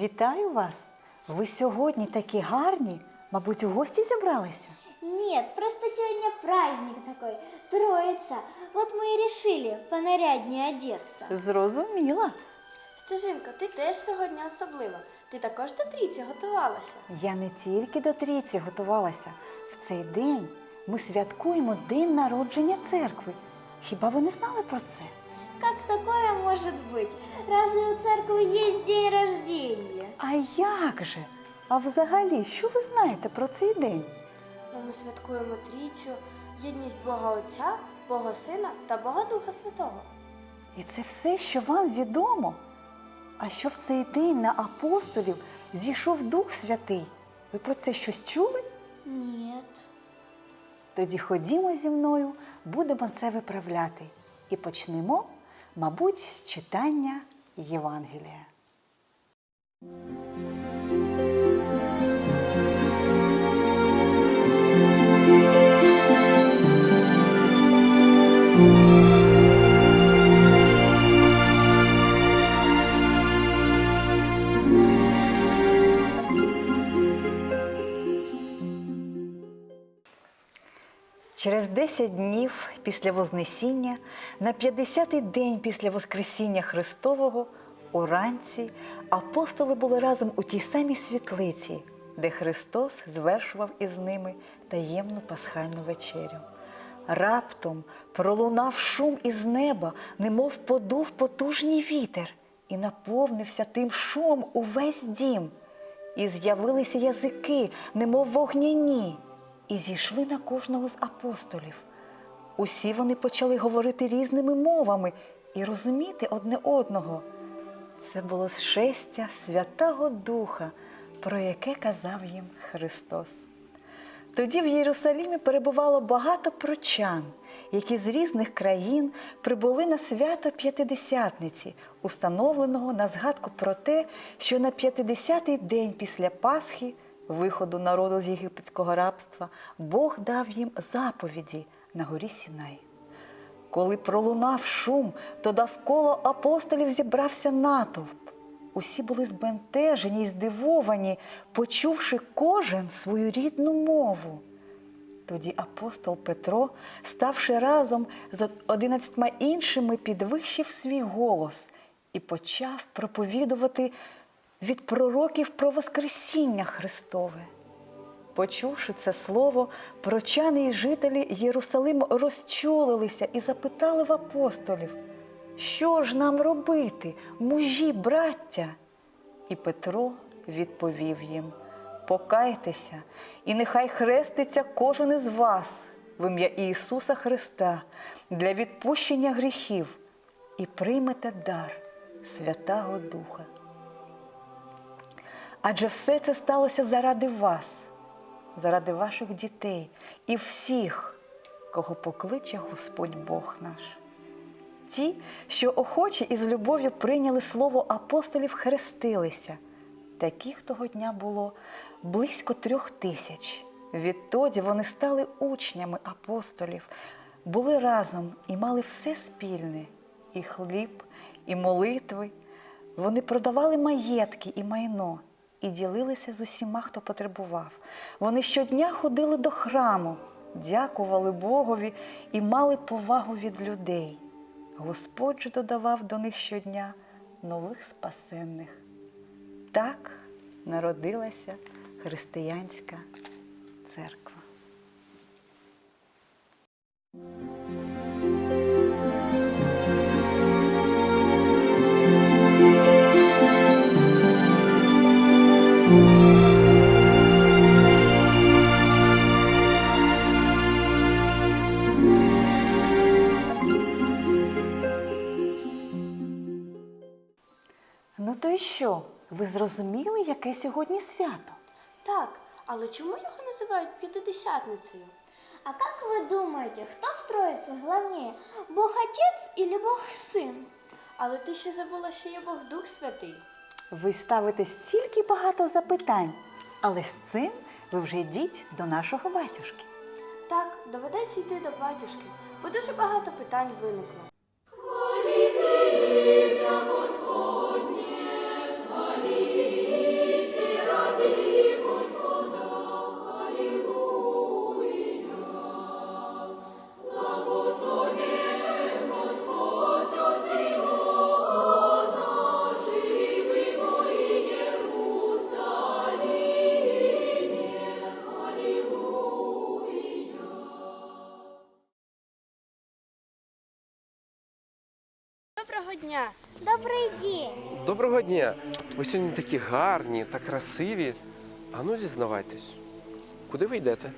Вітаю вас! Ви сьогодні такі гарні, мабуть, у гості зібралися. Нет, просто сегодня праздник такой, Троица. Вот мы и решили понаряднее одеться. Зрозуміла. Стежинко, ти теж сьогодні особлива. Ти також до трійці готувалася. Я не тільки до трійці готувалася. В цей день ми святкуємо день народження церкви. Хіба ви не знали про це? Как такое может быть? Разве у церкви есть день рождения? А як же? А взагалі, що ви знаєте про цей день? Ну, ми святкуємо трійцю, єдність Бога Отця, Бога Сина та Бога Духа Святого. І це все, що вам відомо. А що в цей день на апостолів зійшов Дух Святий? Ви про це щось чули? Нет. Тоді ходімо зі мною, будемо це виправляти. І почнемо, мабуть, з читання Євангелія. Через 10 днів після Вознесіння, на 50-й день після Воскресіння Христового, уранці апостоли були разом у тій самій світлиці, де Христос звершував із ними таємну пасхальну вечерю. Раптом пролунав шум із неба, немов подув потужний вітер, і наповнився тим шумом увесь дім. І з'явилися язики, немов вогняні, і зійшли на кожного з апостолів. Усі вони почали говорити різними мовами і розуміти одне одного. Це було зшестя Святого Духа, про яке казав їм Христос. Тоді в Єрусалімі перебувало багато прочан, які з різних країн прибули на свято П'ятидесятниці, установленого на згадку про те, що на 50-й день після Пасхи, виходу народу з єгипетського рабства, Бог дав їм заповіді на горі Сінай. Коли пролунав шум, то довкола апостолів зібрався натовп. Усі були збентежені й здивовані, почувши кожен свою рідну мову. Тоді апостол Петро, ставши разом з одинадцятьма іншими, підвищив свій голос і почав проповідувати від пророків про Воскресіння Христове. Почувши це слово, прочани й жителі Єрусалиму розчулилися і запитали в апостолів, що ж нам робити, мужі, браття? І Петро відповів їм: Покайтеся, і нехай хреститься кожен із вас в ім'я Ісуса Христа для відпущення гріхів і приймете дар Святого Духа. Адже все це сталося заради вас, заради ваших дітей і всіх, кого покличе Господь Бог наш. Ті, що охоче і з любов'ю прийняли слово апостолів, хрестилися. Таких того дня було близько трьох тисяч. Відтоді вони стали учнями апостолів, були разом і мали все спільне і хліб, і молитви. Вони продавали маєтки і майно і ділилися з усіма, хто потребував. Вони щодня ходили до храму, дякували Богові і мали повагу від людей. Господь же додавав до них щодня нових спасенних. Так народилася християнська церква. Що? Ви зрозуміли, яке сьогодні свято? Так, але чому його називають п'ятидесятницею? А как вы думаете, кто в Троице главнее, Бог Отец или Бог Сын? Але ти ще забула, що є Бог Дух Святий. Ви ставите стільки багато запитань, але з цим ви вже йдіть до нашого батюшки. Так, доведеться йти до батюшки, бо дуже багато питань виникло. Хваліться ім'я Ви сьогодні такі гарні та красиві. А ну зізнавайтесь, куди ви йдете?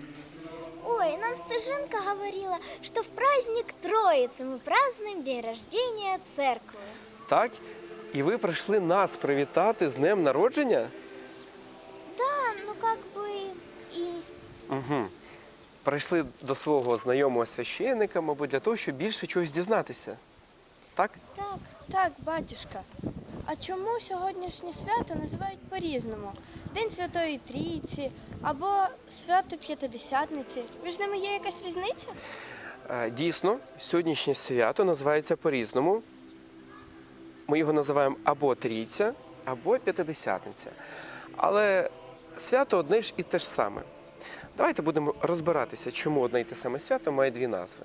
Ой, нам стажинка говорила, что в праздник Троицы мы празднуем день рождения церкви. Так? І ви прийшли нас привітати з днем народження? Да, ну как бы и... Угу. Прийшли до свого знайомого священника, мабуть, для того, щоб більше чогось дізнатися. Так? Так, Так, батюшка. А чому сьогоднішнє свято називають по-різному? День Святої Трійці або свято П'ятидесятниці. Між ними є якась різниця? Е, Дійсно, сьогоднішнє свято називається по-різному. Ми його називаємо або Трійця, або П'ятидесятниця. Але свято одне ж і те ж саме. Давайте будемо розбиратися, чому одне і те саме свято має дві назви.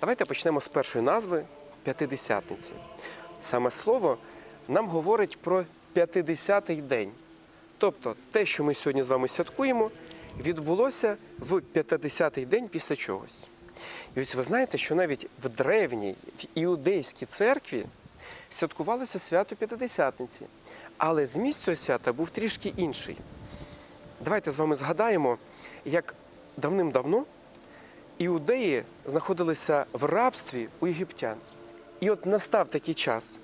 Давайте почнемо з першої назви П'ятидесятниці. Саме слово нам говорить про 50-й день. Тобто те, що ми сьогодні з вами святкуємо, відбулося в 50-й день після чогось. І ось ви знаєте, що навіть в древній, в іудейській церкві святкувалося свято П'ятидесятниці. Але зміст цього свята був трішки інший. Давайте з вами згадаємо, як давним-давно іудеї знаходилися в рабстві у єгиптян. І от настав такий час,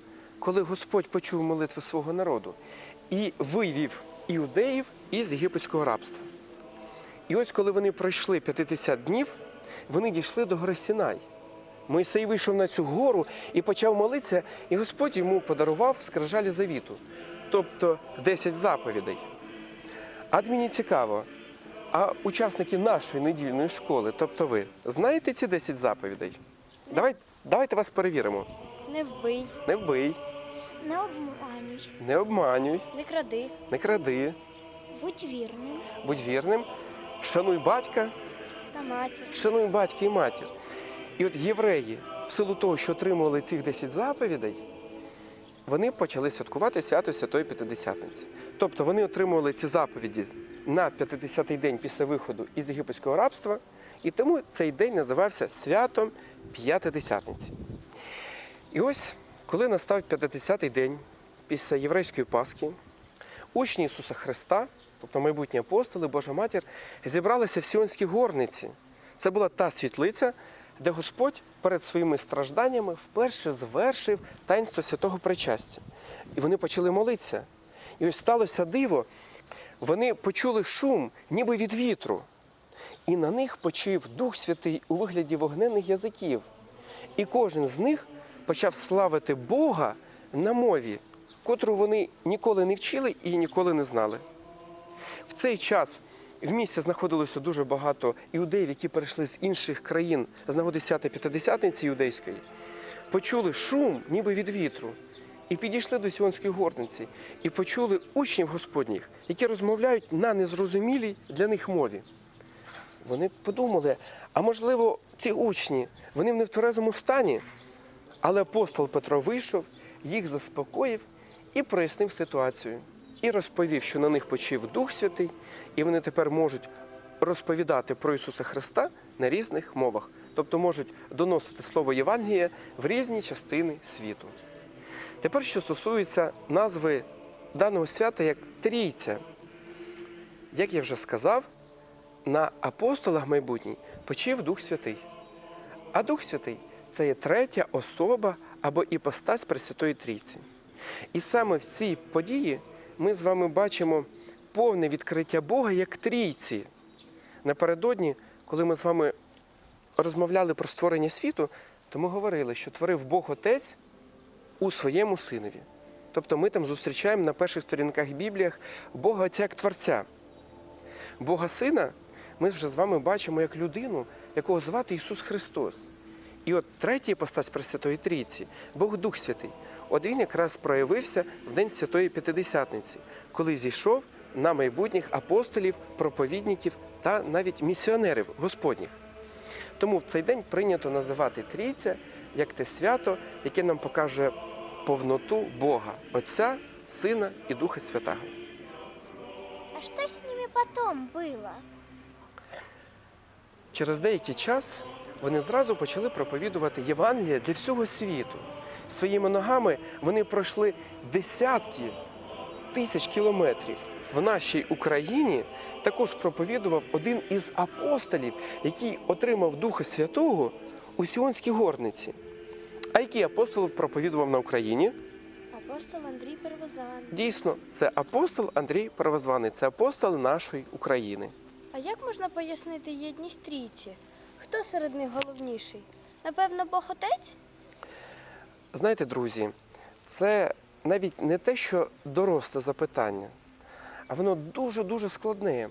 коли Господь почув молитви свого народу і вивів іудеїв із єгипетського рабства. І ось коли вони пройшли 50 днів, вони дійшли до гори Сінай. Мойсей вийшов на цю гору і почав молитися, і Господь йому подарував скрижалі завіту, тобто 10 заповідей. А мені цікаво, а учасники нашої недільної школи, тобто ви, знаєте ці 10 заповідей? Давай, давайте вас перевіримо. Не вбий, Не вбий, не обманюй, не обманюй, не кради, не кради, будь вірним. будь вірним, шануй батька, та матір. шануй батька і матір. І от євреї, в силу того, що отримували цих 10 заповідей, вони почали святкувати свято Святої П'ятидесятниці. Тобто вони отримували ці заповіді на 50-й день після виходу із єгипетського рабства, і тому цей день називався святом П'ятидесятниці. І ось, коли настав 50-й день після єврейської Пасхи, учні Ісуса Христа, тобто майбутні апостоли, Божа Матір, зібралися в Сіонській горниці. Це була та світлиця, де Господь перед своїми стражданнями вперше звершив таїнство святого причастя. І вони почали молитися. І ось сталося диво. Вони почули шум, ніби від вітру. І на них почив Дух Святий у вигляді вогненних язиків. І кожен з них почав славити Бога на мові, котру вони ніколи не вчили і ніколи не знали. В цей час в місті знаходилося дуже багато іудеїв, які перейшли з інших країн з нагоди свята П'ятидесятниці іудейської, почули шум, ніби від вітру, і підійшли до Сіонської горниці, і почули учнів Господніх, які розмовляють на незрозумілій для них мові. Вони подумали, а можливо, ці учні, вони в нетверезому стані. Але апостол Петро вийшов, їх заспокоїв і прояснив ситуацію. І розповів, що на них почив Дух Святий, і вони тепер можуть розповідати про Ісуса Христа на різних мовах, тобто можуть доносити слово Євангелія в різні частини світу. Тепер, що стосується назви даного свята як Трійця, як я вже сказав, на апостолах майбутній почив Дух Святий. А Дух Святий це є третя особа або іпостась Пресвятої Трійці. І саме в цій події ми з вами бачимо повне відкриття Бога як трійці. Напередодні, коли ми з вами розмовляли про створення світу, то ми говорили, що творив Бог Отець у своєму синові. Тобто ми там зустрічаємо на перших сторінках Бібліях Бога Отця як Творця. Бога Сина ми вже з вами бачимо як людину, якого звати Ісус Христос. І от третій постать Пресвятої Трійці, Бог Дух Святий, от він якраз проявився в День Святої П'ятидесятниці, коли зійшов на майбутніх апостолів, проповідників та навіть місіонерів Господніх. Тому в цей день прийнято називати Трійця як те свято, яке нам покаже повноту Бога, Отця, Сина і Духа Святого. А что с ними потом было? Через деякий час вони зразу почали проповідувати Євангелія для всього світу. своїми ногами вони пройшли десятки тисяч кілометрів. В нашій Україні також проповідував один із апостолів, який отримав Духа Святого у Сіонській горниці. А який апостол проповідував на Україні? Апостол Андрій Первозан. Дійсно, це апостол Андрій Правозваний, це апостол нашої України. А як можна пояснити єдність трійці? Хто серед них головніший? Напевно, Бог Отець? Знаєте, друзі, це навіть не те, що доросле запитання, а воно дуже-дуже складне.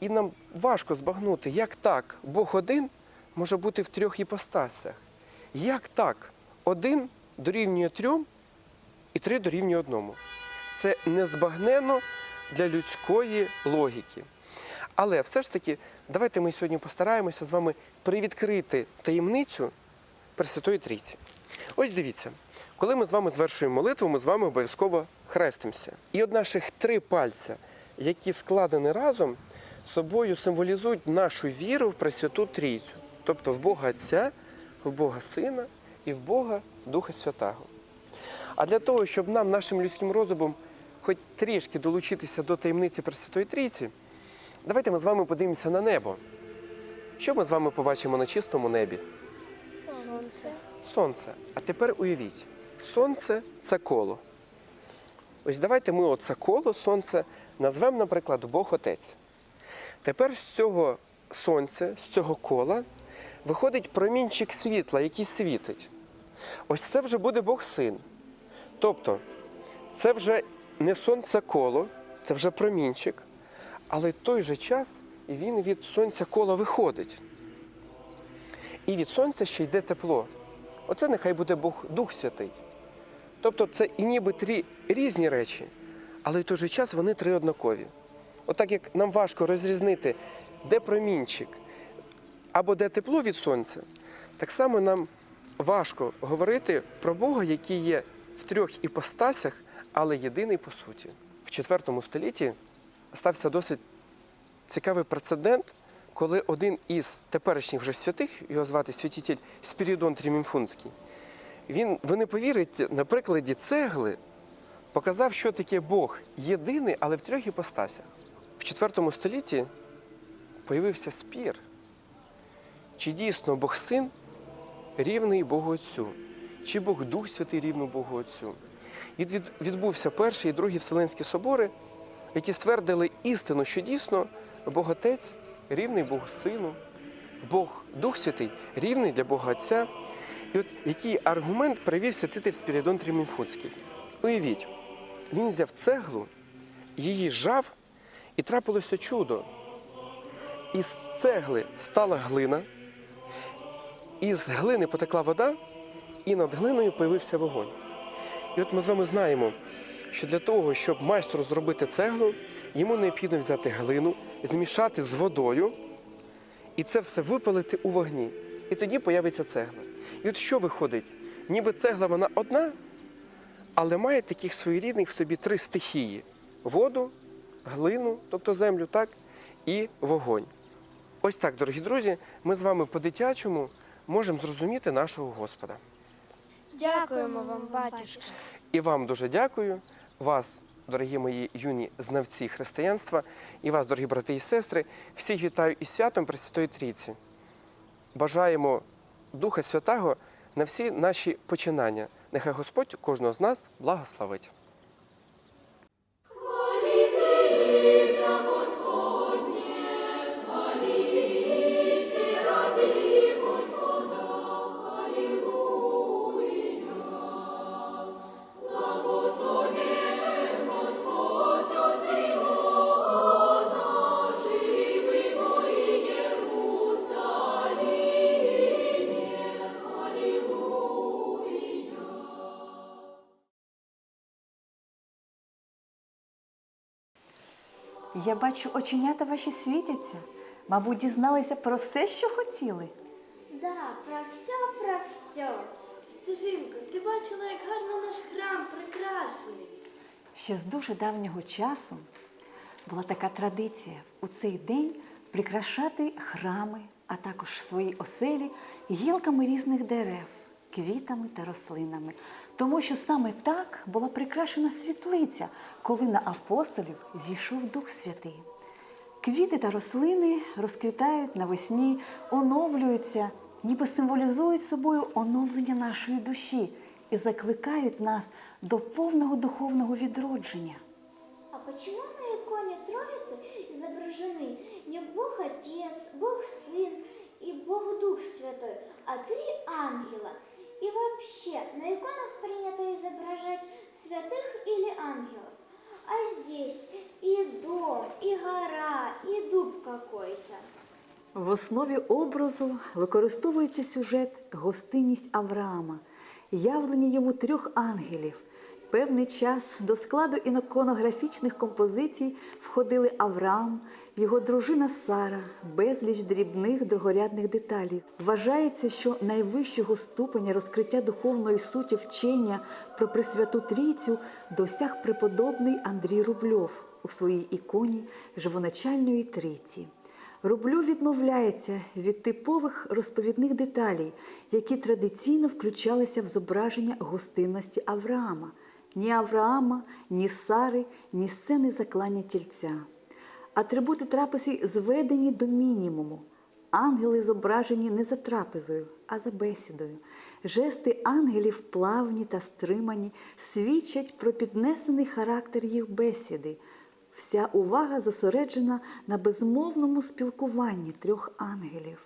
І нам важко збагнути, як так Бог один може бути в трьох іпостасях. Як так один дорівнює трьом і три дорівнює одному. Це незбагненно для людської логіки. Але все ж таки, давайте ми сьогодні постараємося з вами привідкрити таємницю Пресвятої Трійці. Ось дивіться, коли ми з вами звершуємо молитву, ми з вами обов'язково хрестимося. І от наших три пальця, які складені разом, собою символізують нашу віру в Пресвяту Трійцю, тобто в Бога Отця, в Бога Сина і в Бога Духа Святого. А для того, щоб нам, нашим людським розумом, хоч трішки долучитися до таємниці Пресвятої Трійці, давайте ми з вами подивимося на небо. Що ми з вами побачимо на чистому небі? Сонце. Сонце. А тепер уявіть, сонце це коло. Ось давайте ми оце коло сонце назвемо, наприклад, Бог Отець. Тепер з цього сонця, з цього кола, виходить промінчик світла, який світить. Ось це вже буде Бог Син. Тобто, це вже не сонце коло, це вже промінчик, але в той же час він від сонця кола виходить. І від сонця ще йде тепло. Оце нехай буде Бог Дух Святий. Тобто це і ніби три різні речі, але в той же час вони три однакові. Отак як нам важко розрізнити, де промінчик або де тепло від сонця, так само нам важко говорити про Бога, який є в трьох іпостасях, але єдиний по суті. В IV столітті стався досить цікавий прецедент, коли один із теперішніх вже святих, його звати святитель Спірідон Трімінфунський, він, ви не повірите, на прикладі цегли показав, що таке Бог єдиний, але в трьох іпостасях. В IV столітті появився спір, чи дійсно Бог Син рівний Богу Отцю, чи Бог Дух Святий рівний Богу Отцю. Від, відбувся перший і другий Вселенські собори, які ствердили істину, що дійсно Бог Отець рівний Богу Сину, Бог Дух Святий рівний для Бога Отця. І от який аргумент привів святитель Спірідон Трімінфуцький. Уявіть, він взяв цеглу, її жав, і трапилося чудо. Із цегли стала глина, із глини потекла вода, і над глиною появився вогонь. І от ми з вами знаємо, що для того, щоб майстру зробити цеглу, йому необхідно взяти глину, змішати з водою і це все випалити у вогні. І тоді появиться цегла. І от що виходить? Ніби цегла вона одна, але має таких своєрідних в собі три стихії: воду, глину, тобто землю, так, і вогонь. Ось так, дорогі друзі, ми з вами по-дитячому можемо зрозуміти нашого Господа. Дякуємо вам, батюшка. І вам дуже дякую. Вас, дорогі мої юні знавці християнства, і вас, дорогі брати і сестри, всіх вітаю із святом Пресвятої Трійці. Бажаємо Духа Святого на всі наші починання. Нехай Господь кожного з нас благословить. Я бачу, оченята ваші світяться. Мабуть, дізналися про все, що хотіли. Да, про все, про все. Стежинко, ти бачила, як гарно наш храм прикрашений. Ще з дуже давнього часу була така традиція у цей день прикрашати храми, а також свої оселі гілками різних дерев, квітами та рослинами, тому що саме так була прикрашена світлиця, коли на апостолів зійшов Дух Святий. Квіти та рослини розквітають навесні, оновлюються, ніби символізують собою оновлення нашої душі і закликають нас до повного духовного відродження. А почему на иконе Троицы изображены не Бог Отец, Бог Сын и Бог Дух Святой, а три ангела? И вообще, на иконах принято изображать святых или ангелов. А здесь и дом, и гора, и дуб какой-то. В основі образу використовується сюжет гостинність Авраама, явлення йому трьох ангелів. Певний час до складу іноконографічних композицій входили Авраам, його дружина Сара, безліч дрібних другорядних деталей. Вважається, що найвищого ступеня розкриття духовної суті вчення про Пресвяту Трійцю досяг преподобний Андрій Рубльов у своїй іконі Живоначальної Трійці. Рубльов відмовляється від типових розповідних деталей, які традиційно включалися в зображення гостинності Авраама. Ні Авраама, ні Сари, ні сцени заклання тільця. Атрибути трапези зведені до мінімуму. Ангели зображені не за трапезою, а за бесідою. Жести ангелів плавні та стримані свідчать про піднесений характер їх бесіди. Вся увага зосереджена на безмовному спілкуванні трьох ангелів.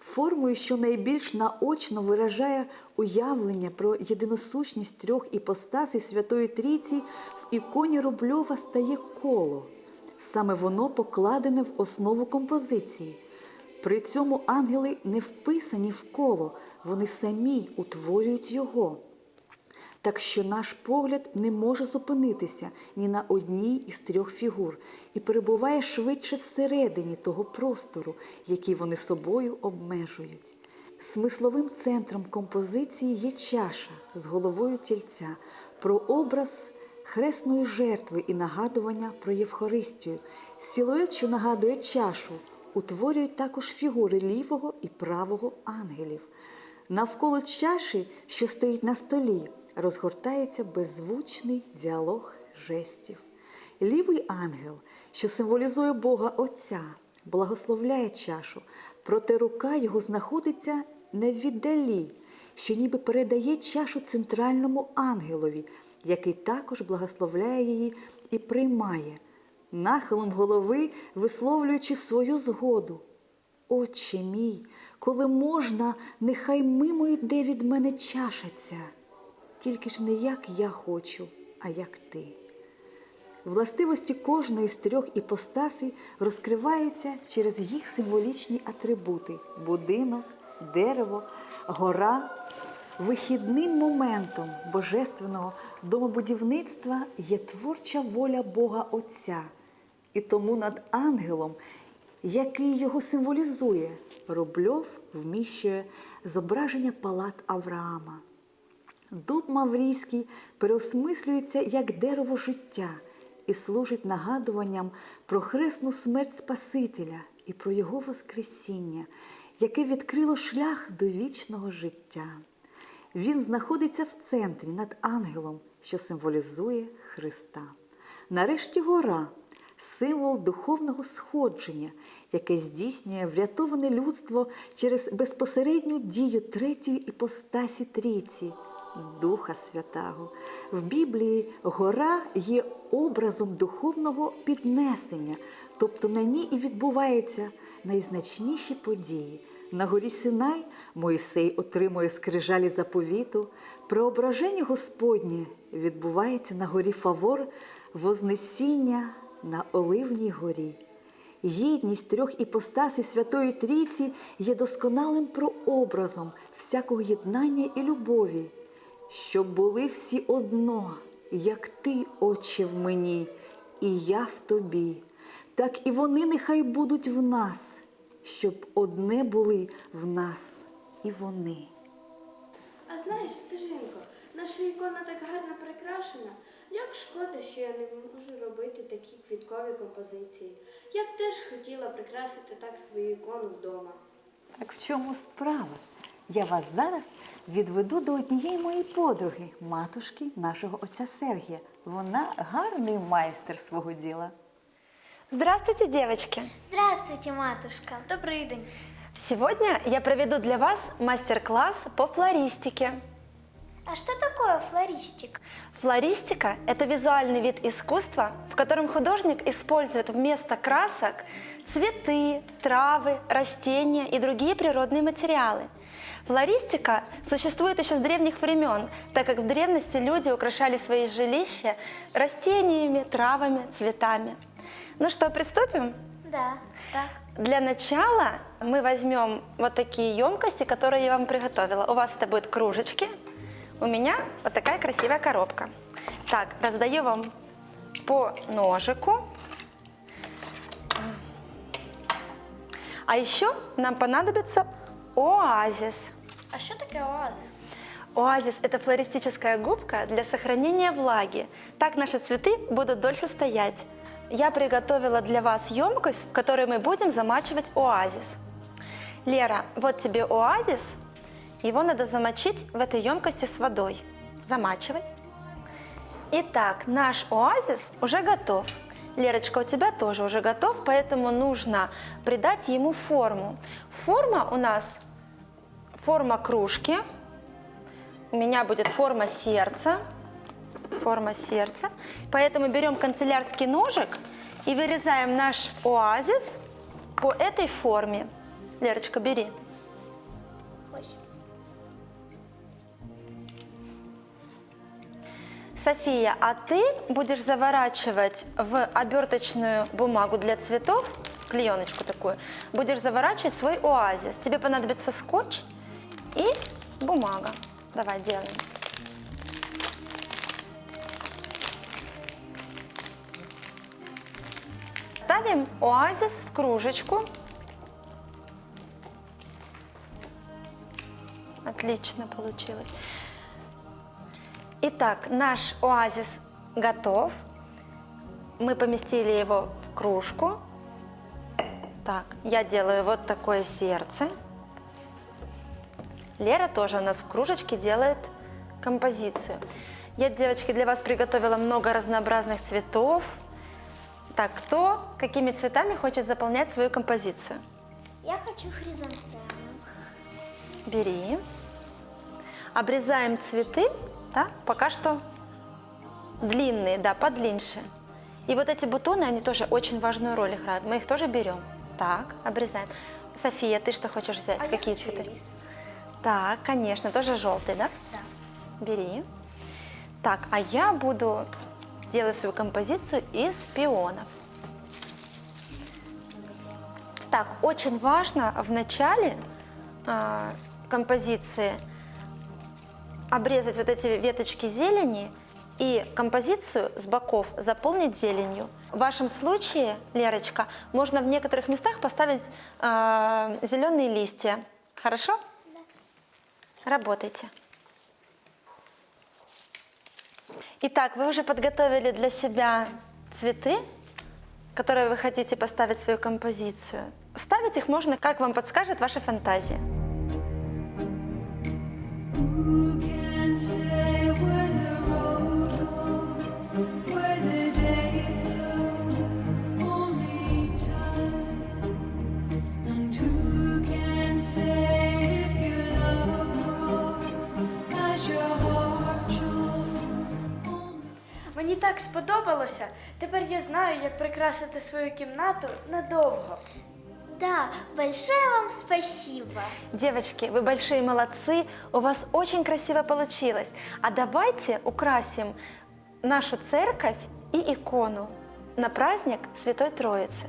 Формою, що найбільш наочно виражає уявлення про єдиносущність трьох іпостасей Святої Трійці, в іконі Рубльова стає коло. Саме воно покладене в основу композиції. При цьому ангели не вписані в коло, вони самі утворюють його. Так що наш погляд не може зупинитися ні на одній із трьох фігур і перебуває швидше всередині того простору, який вони собою обмежують. Смисловим центром композиції є чаша з головою тільця, про образ хресної жертви і нагадування про Євхаристію. Силует, що нагадує чашу, утворюють також фігури лівого і правого ангелів. Навколо чаші, що стоїть на столі, розгортається беззвучний діалог жестів. Лівий ангел, що символізує Бога Отця, благословляє чашу, проте рука його знаходиться невіддалі, що ніби передає чашу центральному ангелові, який також благословляє її і приймає, нахилом голови висловлюючи свою згоду. Отче мій, коли можна, нехай мимо йде від мене чаша ця, тільки ж не як я хочу, а як ти. Властивості кожної з трьох іпостасей розкриваються через їх символічні атрибути будинок, дерево, гора. Вихідним моментом божественного домобудівництва є творча воля Бога Отця, і тому над ангелом, який його символізує, Рубльов вміщує зображення палат Авраама. Дуб Маврійський переосмислюється як дерево життя і служить нагадуванням про хресну смерть Спасителя і про Його Воскресіння, яке відкрило шлях до вічного життя. Він знаходиться в центрі над ангелом, що символізує Христа. Нарешті гора символ духовного сходження, яке здійснює врятоване людство через безпосередню дію третьої іпостасі трійці Духа Святого. В Біблії гора є образом духовного піднесення, тобто на ній і відбуваються найзначніші події. На горі Синай Моїсей отримує скрижалі заповіту. Преображення Господнє відбувається на горі Фавор, Вознесіння на Оливній горі. Єдність трьох іпостасей Святої Трійці є досконалим прообразом всякого єднання і любові, щоб були всі одно, як ти, Отче, в мені, і я в тобі, так і вони нехай будуть в нас, щоб одне були в нас і вони. А знаєш, стежинко, наша ікона так гарно прикрашена. Як шкода, що я не можу робити такі квіткові композиції. Я б теж хотіла прикрасити так свою ікону вдома. Так в чому справа? Я вас зараз відведу до однієї моєї подруги, матушки нашого отця Сергія. Вона гарний майстер свого діла. Здравствуйте, девочки! Здравствуйте, матушка. Добрий день. Сегодня я проведу для вас мастер-класс по флористике. А что такое флористик? Флористика – это визуальный вид искусства, в котором художник использует вместо красок цветы, травы, растения и другие природные материалы. Флористика существует еще с древних времен, так как в древности люди украшали свои жилища растениями, травами, цветами. Ну что, приступим? Да, так. Для начала мы возьмем вот такие емкости, которые я вам приготовила. У вас это будут кружечки, у меня вот такая красивая коробка. Так, раздаю вам по ножику. А еще нам понадобится оазис. А що таке оазис? Оазис – это флористическая губка для сохранения влаги. Так наши цветы будут дольше стоять. Я приготовила для вас емкость, в которой мы будем замачивать оазис. Лера, вот тебе оазис. Его надо замочить в этой емкости с водой. Замачивай. Итак, наш оазис уже готов. Лерочка, у тебя тоже уже готов, поэтому нужно придать ему форму. Форма у нас форма кружки. У меня будет форма сердца. Форма сердца. Поэтому берем канцелярский ножик и вырезаем наш оазис по этой форме. Лерочка, бери. София, а ты будешь заворачивать в оберточную бумагу для цветов, клееночку такую, будешь заворачивать свой оазис. Тебе понадобится скотч и бумага. Давай, делаем. Ставим оазис в кружечку. Отлично получилось. Итак, наш оазис готов. Мы поместили его в кружку. Так, я делаю вот такое сердце. Лера тоже у нас в кружечке делает композицию. Я, девочки, для вас приготовила много разнообразных цветов. Так, кто какими цветами хочет заполнять свою композицию? Я хочу хризантему. Бери. Обрезаем цветы, да, пока что длинные, да, подлиннее. И вот эти бутоны, они тоже очень важную роль играют. Мы их тоже берем. Так, обрезаем. София, ты что хочешь взять? А Какие цветы? рис. Так, конечно, тоже желтый, да? Да. Бери. Так, а я буду делать свою композицию из пионов. Так, очень важно в начале а, композиции обрезать вот эти веточки зелени и композицию с боков заполнить зеленью. В вашем случае, Лерочка, можно в некоторых местах поставить зеленые листья. Хорошо? Работайте. Итак, вы уже подготовили для себя цветы, которые вы хотите поставить в свою композицию. Ставить их можно, как вам подскажет ваша фантазия. Who can say where Мені так сподобалося. Тепер я знаю, як прикрасити свою кімнату надовго. Да, большое вам спасибо. Девочки, вы большие молодцы, у вас очень красиво получилось. А давайте украсим нашу церковь и икону на праздник Святой Троицы.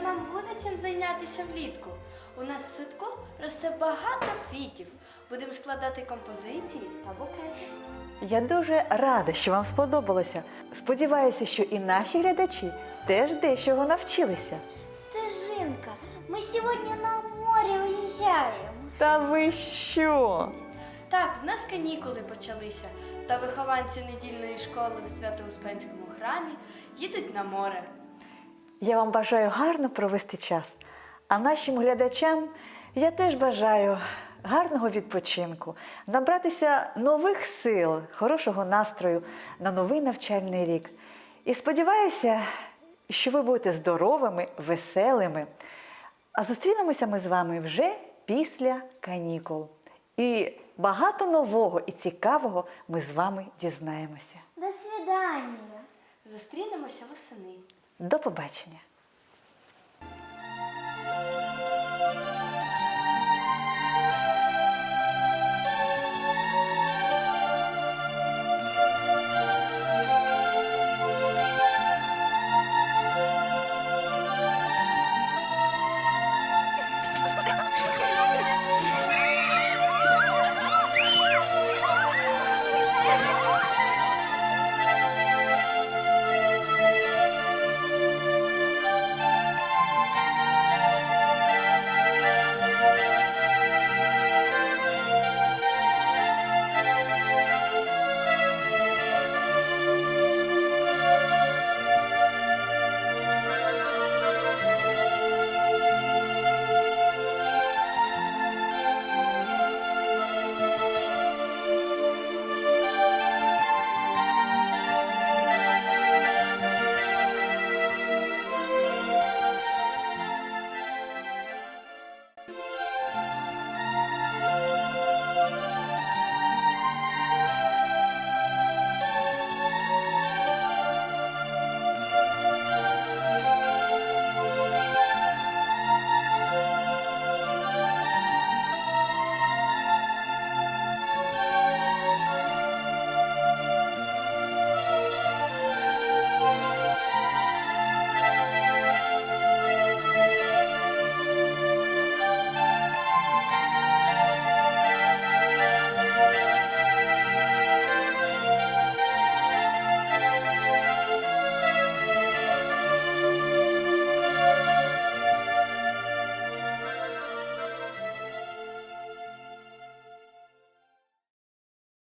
Нам буде чим зайнятися влітку. У нас в садку росте багато квітів. Будемо складати композиції та букети. Я дуже рада, що вам сподобалося. Сподіваюся, що і наші глядачі теж дещого навчилися. Стежинка, мы сегодня на море уезжаем. Та ви що? Так, в нас канікули почалися, та вихованці недільної школи в Свято-Успенському храмі їдуть на море. Я вам бажаю гарно провести час. А нашим глядачам я теж бажаю гарного відпочинку, набратися нових сил, хорошого настрою на новий навчальний рік. І сподіваюся, що ви будете здоровими, веселими. А зустрінемося ми з вами вже після канікул. І багато нового і цікавого ми з вами дізнаємося. До свидания. Зустрінемося восени. До побачення!